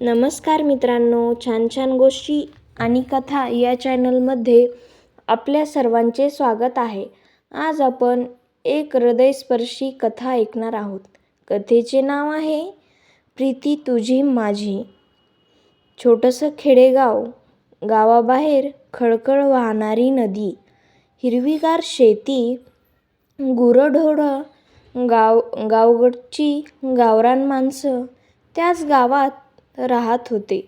नमस्कार मित्रांनो छान छान गोष्टी आणि कथा या चॅनलमध्ये आपल्या सर्वांचे स्वागत आहे. आज आपण एक हृदयस्पर्शी कथा ऐकणार आहोत. कथेचे नाव आहे प्रीती तुझी माझी. छोटंसं खेडेगाव गावाबाहेर खळखळ वाहणारी नदी हिरवीगार शेती गुरंढोरं गाव गावगडची गावरान माणसं त्याच गावात राहत होते.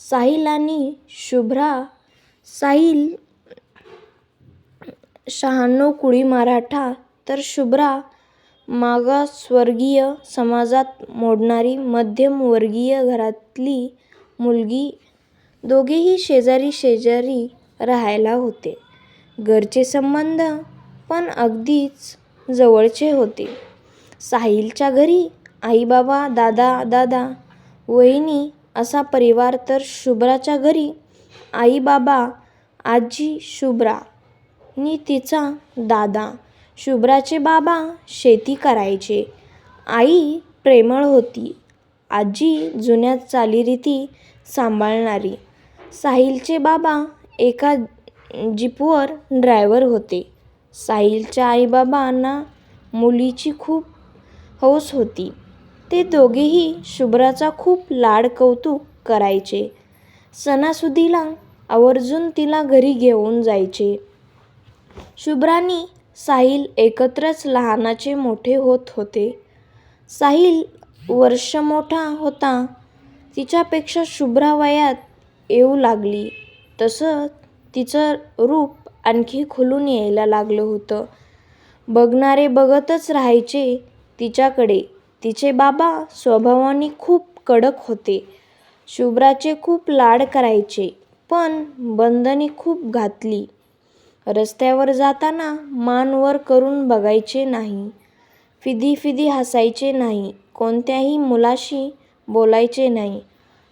साहिल आणि शुभ्रा साहिल शहाण्णव कुळी मराठा तर शुभ्रा मागासवर्गीय समाजात मोडणारी मध्यमवर्गीय घरातली मुलगी दोघेही शेजारी शेजारी राहायला होते. घरचे संबंध पण अगदीच जवळचे होते. साहिलच्या घरी आईबाबा दादा दादा वहिनी असा परिवार तर शुभ्राच्या घरी आई बाबा आजी शुभ्रा नि तिचा दादा शुभ्राचे बाबा शेती करायचे. आई प्रेमळ होती. आजी जुन्या चालीरीती सांभाळणारी. साहिलचे बाबा एका जीपवर ड्रायव्हर होते. साहिलच्या आईबाबांना मुलीची खूप हौस होती. ते दोघेही शुभ्राचा खूप लाड कौतुक करायचे. सणासुदीला आवर्जून तिला घरी घेऊन जायचे. शुभ्रानी साहिल एकत्रच लहानाचे मोठे होत होते. साहिल वर्ष मोठा होता. तिच्यापेक्षा शुभ्रा वयात येऊ लागली. तसं तिचं रूप आणखी खुलून यायला लागलं होतं. बघणारे बघतच राहायचे तिच्याकडे. तिचे बाबा स्वभावाने खूप कडक होते. शुभ्राचे खूप लाड करायचे पण बंधने खूप घातली. रस्त्यावर जाताना मान वर करून बघायचे नाही फिदी फिदी हसायचे नाही कोणत्याही मुलाशी बोलायचे नाही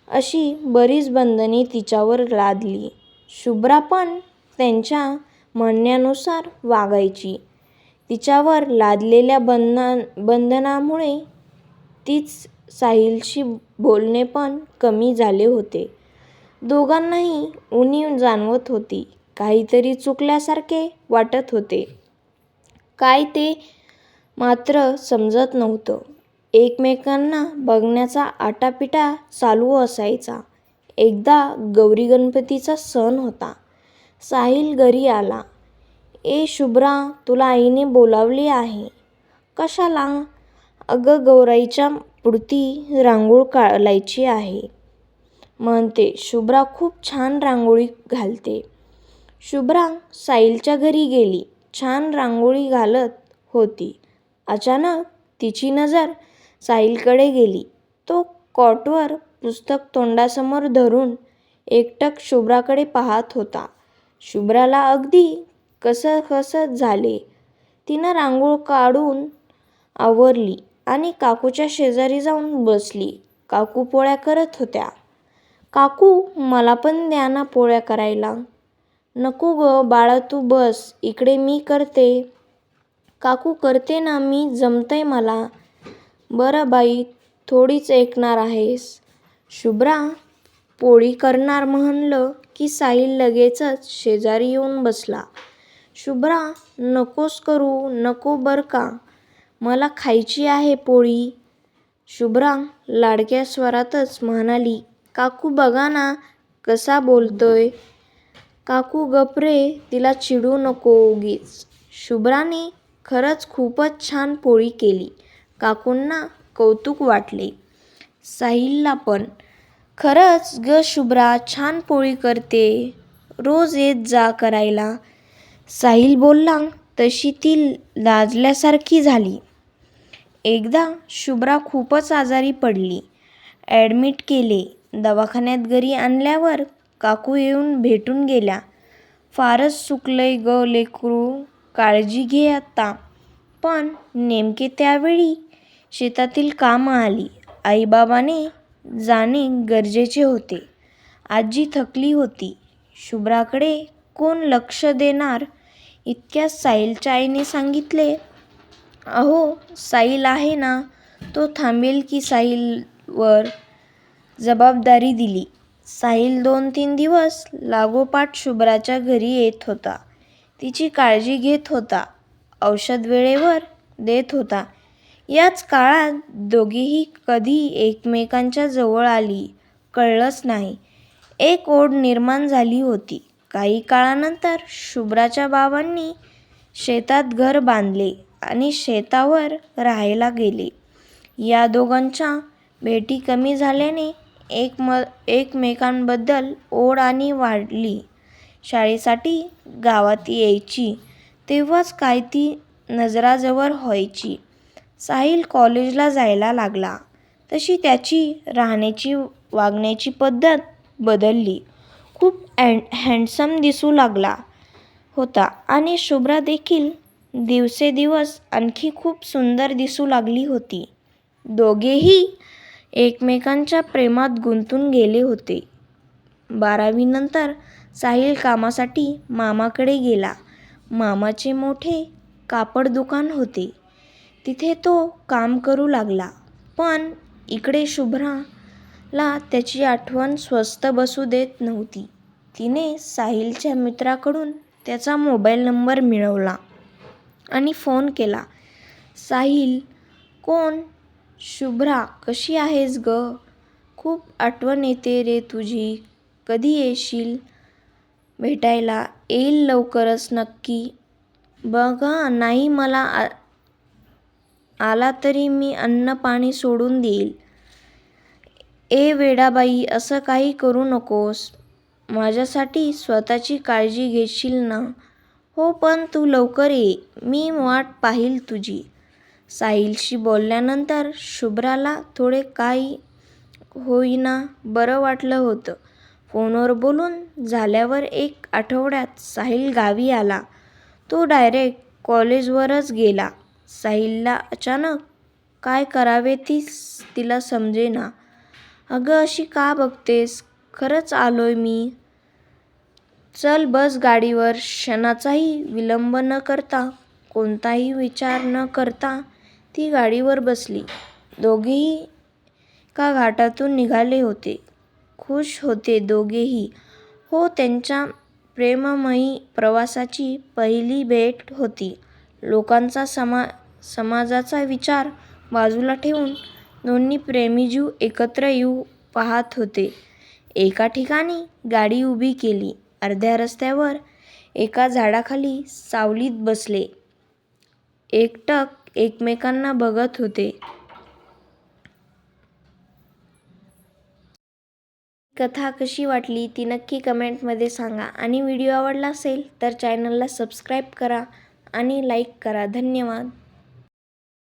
अशी बरीच बंधने तिच्यावर लादली. शुभ्रा पण त्यांच्या म्हणण्यानुसार वागायची. तिच्यावर लादलेल्या बंधना बंधनामुळे तीच साहिलशी बोलणे पण कमी झाले होते. दोघांनाही उणीव जाणवत होती. काहीतरी चुकल्यासारखे वाटत होते. काय ते मात्र समजत नव्हतं. एकमेकांना बघण्याचा आटापिटा चालू असायचा. एकदा गौरी गणपतीचा सण होता. साहिल घरी आला. ए शुभ्रा तुला आईने बोलावले आहे. कशाला अगं गौराईच्या पुढती रांगोळ काढायची आहे. म्हणते शुभ्रा खूप छान रांगोळी घालते. शुभ्रा साईलच्या घरी गेली. छान रांगोळी घालत होती. अचानक तिची नजर साईलकडे गेली. तो कॉटवर पुस्तक तोंडासमोर धरून एकटक शुभ्राकडे पाहत होता. शुभ्राला अगदी कसकस झाले. तिनं रांगोळ काढून आवरली. आणि काकूच्या शेजारी जाऊन बसली. काकू पोळ्या करत होत्या. काकू मला पण द्या ना पोळ्या करायला. नको ग बाळा तू बस इकडे मी करते. काकू करते ना मी जमतंय मला. बरं बाई थोडीच ऐकणार आहेस. शुभ्रा पोळी करणार म्हणलं की साहिल लगेचच शेजारी येऊन बसला. शुभ्रा नकोस करू नको बरं का. मला खायची आहे पोळी. शुभ्रा लाडक्या स्वरातच म्हणाली काकू बघा ना कसा बोलतोय. काकू गप रे तिला चिडू नको उगीच. शुभ्राने खरंच खूपच छान पोळी केली. काकूंना कौतुक वाटले. साहिलला पण खरंच ग शुभ्रा छान पोळी करते. रोज येत जा करायला. साहिल बोलला तशी ती लाजल्यासारखी झाली. एकदा शुभ्रा खूपच आजारी पडली. ॲडमिट केले. दवाखान्यात घरी आणल्यावर काकू येऊन भेटून गेल्या. फारच सुकलंय ग लेकरू काळजी घे आता. पण नेमके त्यावेळी शेतातील कामं आली. आईबाबाने जाणे गरजेचे होते. आजी थकली होती. शुभ्राकडे कोण लक्ष देणार इतक्यात साहिलच्या आईने सांगितले अहो साहिल आहे ना तो थांबेल की साहिलवर जबाबदारी दिली. साहिल दोन तीन दिवस लागोपाठ शुभ्राच्या घरी येत होता. तिची काळजी घेत होता. औषध वेळेवर देत होता. याच काळात दोघेही कधी एकमेकांच्या जवळ आली कळलंच नाही. एक ओढ निर्माण झाली होती. काही काळानंतर शुभ्राच्या बाबांनी शेतात घर बांधले आणि शेतावर राहायला गेले. या दोघांच्या भेटी कमी झाल्याने एक म एकमेकांबद्दल ओढ आणि वाढली. शाळेसाठी गावात यायची तेव्हाच काय ती नजराजवळ व्हायची. साहिल कॉलेजला जायला लागला तशी त्याची राहण्याची वागण्याची पद्धत बदलली. खूप हँडसम दिसू लागला होता आणि शुभ्रा देखील दिवसेदिवस आणखी खूप सुंदर दिसू लागली होती. दोघेही एकमेकांच्या प्रेमात गुंतून गेले होते. बारावीनंतर साहिल कामासाठी मामाकडे गेला. मामाचे मोठे कापड दुकान होते. तिथे तो काम करू लागला. पण इकडे शुभ्राला त्याची आठवण स्वस्त बसू देत नव्हती. तिने साहिलच्या मित्राकडून त्याचा मोबाईल नंबर मिळवला आणि फोन केला. साहिल कोण? शुभ्रा कशी आहेस गं? खूप आठवण येते रे तुझी. कधी येशील भेटायला? येईल लवकरच नक्की. बघा नाही मला आ आला तरी मी अन्न पाणी सोडून देईल ए वेडाबाई असं काही करू नकोस. माझ्यासाठी स्वतःची काळजी घेशील ना? हो पण तू लवकर ये. मी वाट पाहील तुझी. साहिलशी बोलल्यानंतर शुभ्राला थोडे काही होईना बरं वाटलं होतं. फोनवर बोलून झाल्यावर एक आठवड्यात साहिल गावी आला. तो डायरेक्ट कॉलेजवरच गेला. साहिलला अचानक काय करावे तिला समजेना. अगं अशी का बघतेस? खरंच आलोय मी. चल बस गाडीवर. क्षणाचाही विलंब न करता, कोणताही विचार न करता ती गाडीवर बसली. दोघेही एका घाटातून निघाले होते. खुश होते दोघेही. हो त्यांच्या प्रेममयी प्रवासाची पहिली भेट होती. लोकांचा, समा समाजाचा विचार बाजूला ठेवून दोन्ही प्रेमीजीव एकत्र येऊ पाहात होते. एका ठिकाणी गाडी उभी केली. अर्ध्या रस्त्यावर एका झाडाखाली सावलीत बसले. एकटक एकमेकांना बघत होते. कथा कशी वाटली ती नक्की कमेंटमध्ये सांगा आणि व्हिडिओ आवडला असेल तर चॅनलला सबस्क्राईब करा आणि लाईक करा. धन्यवाद.